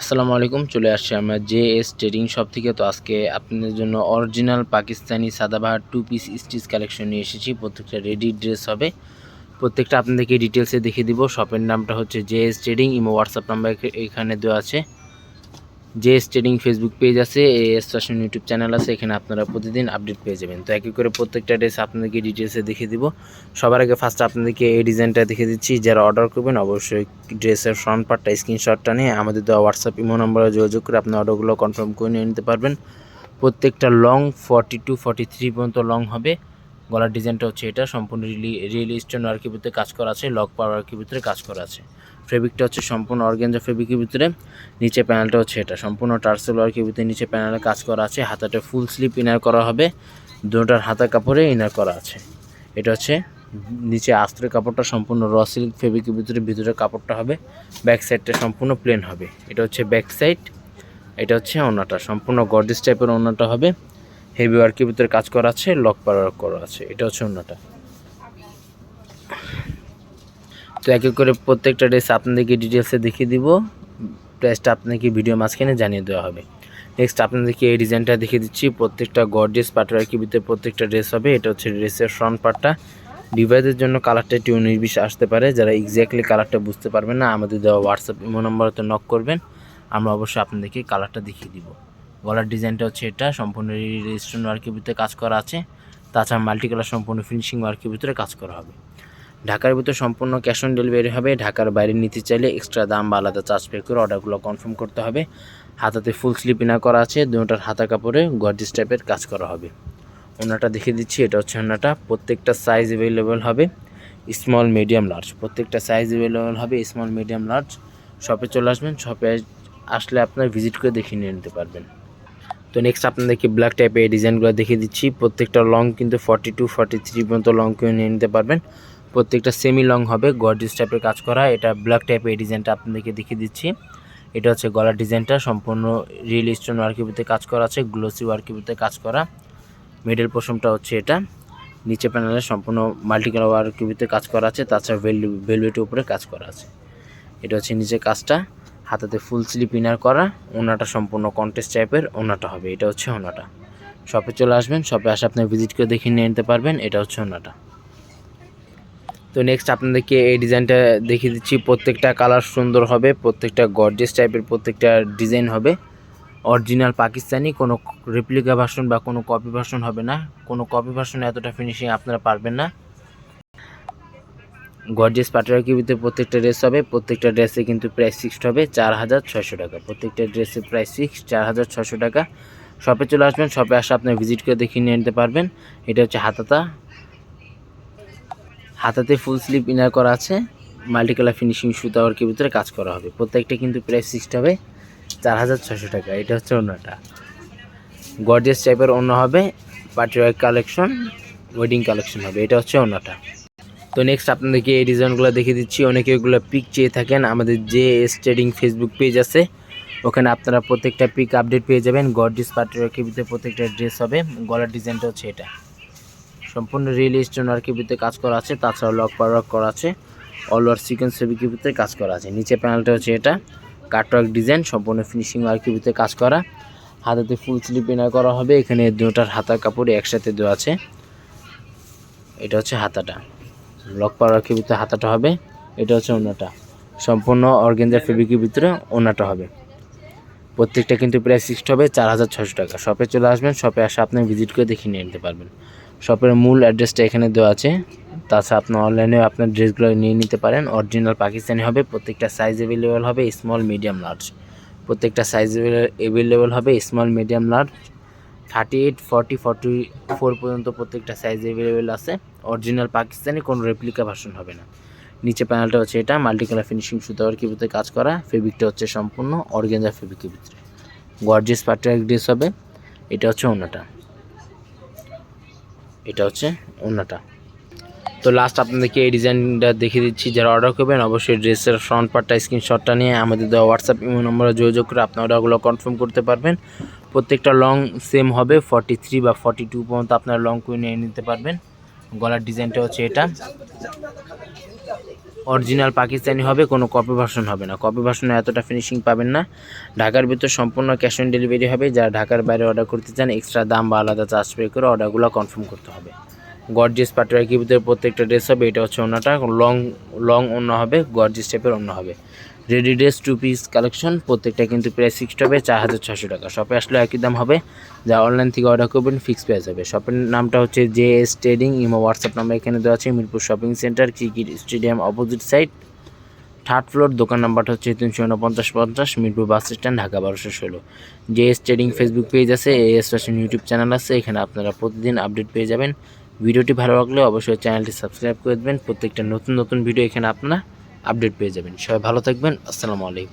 আসসালামু আলাইকুম, চলে আসছি আমরা জে এস ট্রেডিং শপ থেকে। তো আজকে আপনাদের জন্য original Pakistani Sadabahar two piece stitch collection নিয়ে এসেছি। প্রত্যেকটা রেডি ড্রেস হবে। প্রত্যেকটা আপনাদেরকে ডিটেলসে দেখিয়ে দিব। শপের নামটা হচ্ছে J S trading imo WhatsApp number এখানে দেওয়া আছে। এস ট্রেডিং ফেসবুক পেজ আছে এস ফ্যাশন ইউটিউব চ্যানেল আছে, এখানে আপনারা প্রতিদিন আপডেট পেয়ে যাবেন। তো এক এক করে প্রত্যেকটা ড্রেস আপনাদেরকে ডিটেলসে দেখিয়ে দিব। সবার আগে ফার্স্ট আপনাদেরকে এই ডিজাইনটা দেখে দিচ্ছি। যারা অর্ডার করবেন, অবশ্যই ড্রেসের ফ্রন্ট পার্টটা স্ক্রিনশটটা নিয়ে আমাদের দেওয়া হোয়াটসঅ্যাপ ইমো নম্বরে যোগাযোগ করে আপনার অর্ডারগুলো কনফার্ম করে নিয়ে নিতে পারবেন। প্রত্যেকটা long forty two forty three পর্যন্ত লং হবে। গলার ডিজাইনটা হচ্ছে এটা, সম্পূর্ণ রিলি, রিয়েল স্টোন ওয়ার্কের ভিতরে কাজ করা আছে, লক পাওয়ার ওয়ার্কের ভিতরে কাজ করা আছে। ফেব্রিকটা হচ্ছে সম্পূর্ণ অর্গেঞ্জা ফেব্রিকের ভিতরে, নিচে প্যানেলটা হচ্ছে এটা, সম্পূর্ণ টার্সেল ওয়ার্কের ভিতরে নিচে প্যানেলে কাজ করা আছে হাতাটা ফুল স্লিপ ইনার করা হবে, দুটার হাতা কাপড়ে ইনার করা আছে। এটা হচ্ছে নিচে আস্ত্রের কাপড়টা সম্পূর্ণ র সিল্ক ফেব্রিকের ভিতরে ভিতরে কাপড়টা হবে, ব্যাক সাইডটা সম্পূর্ণ প্লেন হবে। এটা হচ্ছে ব্যাক সাইড, এটা হচ্ছে ওনাটা, সম্পূর্ণ গর্ডিস টাইপের ওনাটা হবে। হেভি ওয়ার্কের ভিতরে কাজ করা আছে লক পার ওয়ার্ক করা আছে। এটা হচ্ছে অন্যটা। তো এক এক করে প্রত্যেকটা ড্রেস আপনাদেরকে ডিটেলসে দেখিয়ে দিব। প্রাইসটা আপনাকে ভিডিও মাঝখানে জানিয়ে দেওয়া হবে। নেক্সট আপনাদেরকে এই ডিজাইনটা দেখিয়ে দিচ্ছি। প্রত্যেকটা গর্জেস পাটওয়ার্কের ভিতরে প্রত্যেকটা ড্রেস হবে। এটা হচ্ছে ড্রেসের ফ্রন্ট পার্টটা ডিভাইসের জন্য কালারটা একটু উনিশ বিশ আসতে পারে। যারা এক্স্যাক্টলি কালারটা বুঝতে পারবেন না, আমাদের দেওয়া হোয়াটসঅ্যাপ ইমো নম্বরতে নক করবেন। আমরা অবশ্যই আপনাদেরকে কালারটা দেখিয়ে দিব। গলার ডিজাইনটা হচ্ছে এটা, সম্পূর্ণ রেজিস্ট্রেশন ওয়ার্কের ভিতরে কাজ করা আছে। তাছাড়া মাল্টি কালার সম্পূর্ণ ফিনিশিং ওয়ার্কের ভিতরে কাজ করা হবে। ঢাকার ভিতরে সম্পূর্ণ ক্যাশ অন ডেলিভারি হবে। ঢাকার বাইরে নিতে চাইলে এক্সট্রা দাম বা আলাদা চার্জ পে করে অর্ডারগুলো কনফার্ম করতে হবে। হাতাতে ফুল স্লিপ ইনা করা আছে, দুটার হাতা কাপড়ে গর্জিস টাইপের কাজ করা হবে। ওনাটা দেখিয়ে দিচ্ছি, এটা হচ্ছে ওনাটা। প্রত্যেকটা সাইজ অ্যাভেলেবেল হবে স্মল মিডিয়াম লার্জ প্রত্যেকটা সাইজ অ্যাভেলেবেল হবে স্মল মিডিয়াম লার্জ শপে চলে আসবেন শপে আসলে আপনার ভিজিট করে দেখিয়ে নিয়ে নিতে পারবেন। তো নেক্সট আপনাদেরকে ব্ল্যাক টাইপের এই ডিজাইনগুলো দেখিয়ে দিচ্ছি। প্রত্যেকটা লং কিন্তু ফর্টি টু ফর্টি থ্রি পর্যন্ত লং কিনে নিয়ে নিতে পারবেন। প্রত্যেকটা সেমি লং হবে গর্জিস টাইপের কাজ করা। এটা ব্ল্যাক টাইপের এই ডিজাইনটা আপনাদেরকে দেখিয়ে দিচ্ছি। এটা হচ্ছে গলার ডিজাইনটা সম্পূর্ণ রিয়েল স্টোন ওয়ার্কের ভিতরে কাজ করা আছে গ্লোসি ওয়ার্কের ভিতরে কাজ করা। মিডল পোশমটা হচ্ছে এটা। নিচে প্যানেলে সম্পূর্ণ মাল্টি কালার ওয়ার্কের ভিতরে কাজ করা আছে, তাছাড়া ভেলভে ভেলভেটের উপরে কাজ করা আছে। এটা হচ্ছে নিচে কাজটা। হাতাতে ফুল স্লিপ ইনার করা, ওনাটা সম্পূর্ণ কন্টেস্ট টাইপের ওনাটা হবে, এটা হচ্ছে ওনাটা। শপে চলে আসবেন শপে আসে আপনি ভিজিট করে দেখে নিয়ে নিতে পারবেন, এটা হচ্ছে ওনাটা। তো নেক্সট আপনাদেরকে এই ডিজাইনটা দেখিয়ে দিচ্ছি, প্রত্যেকটা কালার সুন্দর হবে, প্রত্যেকটা গর্জেস টাইপের প্রত্যেকটা ডিজাইন হবে। অরিজিনাল পাকিস্তানি, কোনো রেপ্লিকা ভার্সন বা কোনো কপি ভার্সন হবে না, কোনো কপি ভার্সনে এতটা ফিনিশিং আপনারা পারবেন না। গর্জেস পাটারাকির ভিতরে প্রত্যেকটা ড্রেস হবে, প্রত্যেকটা ড্রেসে কিন্তু প্রাইস ফিক্সড হবে চার হাজার ছয়শো টাকা। প্রত্যেকটা ড্রেসের প্রাইস ফিক্স চার হাজার ছয়শো টাকা। শপে চলে আসবেন, শপে আসে আপনার ভিজিট করে দেখিয়ে নিয়ে নিতে পারবেন। এটা হচ্ছে হাতাতা। হাতাতে ফুল স্লিপ ইনার করা আছে। মাল্টি কালার ফিনিশিং সুতা ওয়ার্কের কাজ করা হবে। প্রত্যেকটা কিন্তু প্রাইস ফিক্সড হবে চার হাজার ছশো টাকা। এটা হচ্ছে অন্যটা। গর্জিয়াস টাইপের অন্য হবে পার্টি কালেকশন ওয়েডিং কালেকশন হবে। এটা হচ্ছে অন্যটা। তো নেক্সট আপনাদেরকে এই ডিজাইনগুলো দেখিয়ে দিচ্ছি। অনেকে এগুলো পিক চেয়ে থাকেন। আমাদের যে এস ট্রেডিং ফেসবুক পেজ আছে, ওখানে আপনারা প্রত্যেকটা পিক আপডেট পেয়ে যাবেন। গর্জিস পার্টি ওয়ার্কের ভিতরে প্রত্যেকটা ড্রেস হবে। গলার ডিজাইনটা হচ্ছে এটা। সম্পূর্ণ রিয়েল স্টোন ভিতরে কাজ করা আছে। তাছাড়া লক পার ওয়ার্ক করা আছে। অল ওয়ার সিকোয়েন্স ভিতরে কাজ করা আছে। নিচে প্যানেলটা হচ্ছে এটা। কাটওয়ার্ক ডিজাইন সম্পূর্ণ ফিনিশিং ভিতরে কাজ করা। হাতাতে ফুল স্লিপ ইনার করা হবে। এখানে দুটার হাতার কাপড় একসাথে দেওয়া আছে। এটা হচ্ছে হাতাটা। লক ওয়ার্কের ভিতরে হাতাটা হবে? এটা হচ্ছে ওনাটা। সম্পূর্ণ অর্গেঞ্জার ফেব্রিকের ভিতরে ওনাটা হবে। প্রত্যেকটা কিন্তু প্রায় ফিক্সড হবে, চার হাজার ছশো টাকা। শপে চলে আসবেন, শপে আসে আপনি ভিজিট করে দেখিয়ে নিয়ে নিতে পারবেন। শপের মূল অ্যাড্রেসটা এখানে দেওয়া আছে। তাছাড়া আপনি অনলাইনে আপনার ড্রেসগুলো নিয়ে নিতে পারেন। অরিজিনাল পাকিস্তানি হবে, প্রত্যেকটা সাইজ অ্যাভেলেবেল হবে স্মল মিডিয়াম লার্জ প্রত্যেকটা সাইজ অ্যাভেলেবেল হবে small medium large thirty eight forty forty four পর্যন্ত প্রত্যেকটা সাইজ অ্যাভেলেবেল আছে। অরিজিনাল পাকিস্তানি কোনো রেপ্লিকা ভার্সন হবে না। নিচে প্যানেলটা হচ্ছে এটা মাল্টি কালার ফিনিশিং সুতাওয়ার কি ভিতরে কাজ করা। ফেব্রিকটা হচ্ছে সম্পূর্ণ অর্গেঞ্জা ফেব্রিকের ভিতরে। গর্জিয়াস পার্টিয়ার ড্রেস হবে। এটা হচ্ছে অন্যটা এটা হচ্ছে অন্যটা তো লাস্ট আপনাদেরকে এই ডিজাইনটা দেখিয়ে দিচ্ছি। যারা অর্ডার করবেন, অবশ্যই ড্রেসের ফ্রন্ট পার্টটা স্ক্রিনশটটা নিয়ে আমাদের দেওয়া হোয়াটসঅ্যাপ ইমো নম্বরে যোগাযোগ করে আপনার অর্ডারগুলো কনফার্ম করতে পারবেন। প্রত্যেকটা লং সেম হবে ফর্টি থ্রি বা ফর্টি টু পর্যন্ত আপনারা লং করে নিয়ে নিতে পারবেন। গলার ডিজাইনটা হচ্ছে এটা। অরিজিনাল পাকিস্তানি হবে, কোনো কপি ভার্সন হবে না। কপি ভার্সনে এতটা ফিনিশিং পাবেন না। ঢাকার ভিতর সম্পূর্ণ ক্যাশ অন ডেলিভারি হবে। যারা ঢাকার বাইরে অর্ডার করতে চান এক্সট্রা দাম বা আলাদা চার্জ পে করে অর্ডারগুলো কনফার্ম করতে হবে। গর্জিয়াস পাটোয়ার ভিতরে প্রত্যেকটা ড্রেস হবে, এটা হচ্ছে অন্যটা লং লং অন্য হবে গর্জিয়াস টাইপের অন্য হবে। Ready dress two piece collection প্রত্যেকটা কিন্তু প্রায় সিক্সড হবে চার হাজার ছশো টাকা। শপে আসলে একই দাম হবে। যা অনলাইন থেকে অর্ডার করবেন ফিক্স প্রাইস হবে শপের নামটা হচ্ছে J S trading imo WhatsApp number এখানে দেওয়া আছে, Mirpur shopping centre cricket stadium opposite side third floor দোকান নাম্বারটা হচ্ছে তিনশো উনপঞ্চাশ পঞ্চাশ, মিরপুর বাস স্ট্যান্ড ঢাকা বারোশো ষোলো। J S trading Facebook page আছে A S fashion YouTube channel আছে, এখানে আপনারা প্রতিদিন আপডেট পেয়ে যাবেন। ভিডিওটি ভালো লাগলে অবশ্যই চ্যানেলটি সাবস্ক্রাইব করে দেবেন। প্রত্যেকটা নতুন নতুন ভিডিও এখানে আপনারা আপডেট পেয়ে যাবেন। সবাই ভালো থাকবেন। আসসালামু আলাইকুম।